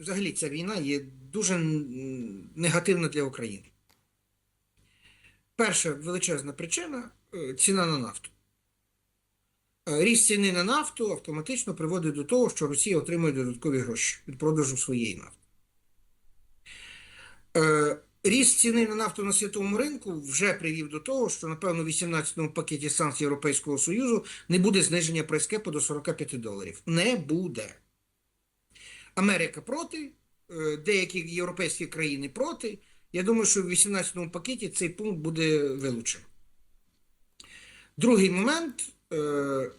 взагалі ця війна є дуже негативна для України. Перша величезна причина е, ціна на нафту. Е, Ріст ціни на нафту автоматично приводить до того, що Росія отримує додаткові гроші від продажу своєї нафти. Е, Ріст ціни на нафту на світовому ринку вже привів до того, що, напевно, в 18-му пакеті санкцій Європейського Союзу не буде зниження прайскепу до 45 доларів. Не буде. Америка проти, е, деякі європейські країни проти. Я думаю, що в 18-му пакеті цей пункт буде вилучено. Другий момент. е,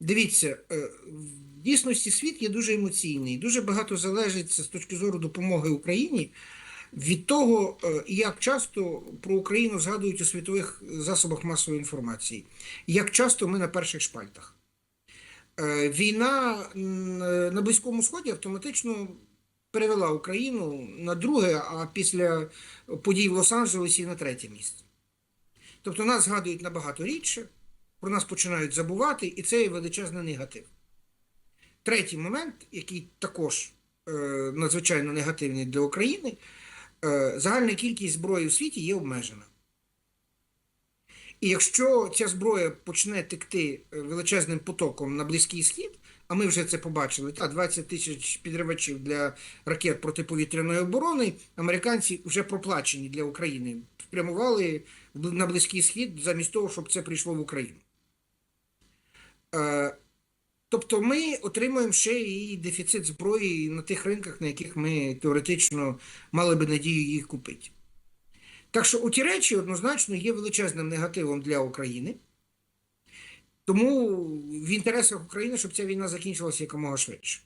Дивіться, е, в дійсності світ є дуже емоційний. Дуже багато залежить з точки зору допомоги Україні від того, як часто про Україну згадують у світових засобах масової інформації, як часто ми на перших шпальтах. Е, Війна е, на Близькому Сході автоматично перевела Україну на друге, а після подій в Лос-Анджелесі на третє місце. Тобто нас згадують набагато рідше, про нас починають забувати, і це є величезний негатив. Третій момент, який також е, надзвичайно негативний для України, е, загальна кількість зброї у світі є обмежена. І якщо ця зброя почне текти е, величезним потоком на Близький Схід, а ми вже це побачили, та 20 тисяч підривачів для ракет протиповітряної оборони, американці вже проплачені для України, спрямували на Близький Схід замість того, щоб це прийшло в Україну. Е, Тобто ми отримуємо ще і дефіцит зброї на тих ринках, на яких ми теоретично мали би надію їх купити. Так що у ті речі однозначно є величезним негативом для України. Тому в інтересах України, щоб ця війна закінчилася якомога швидше.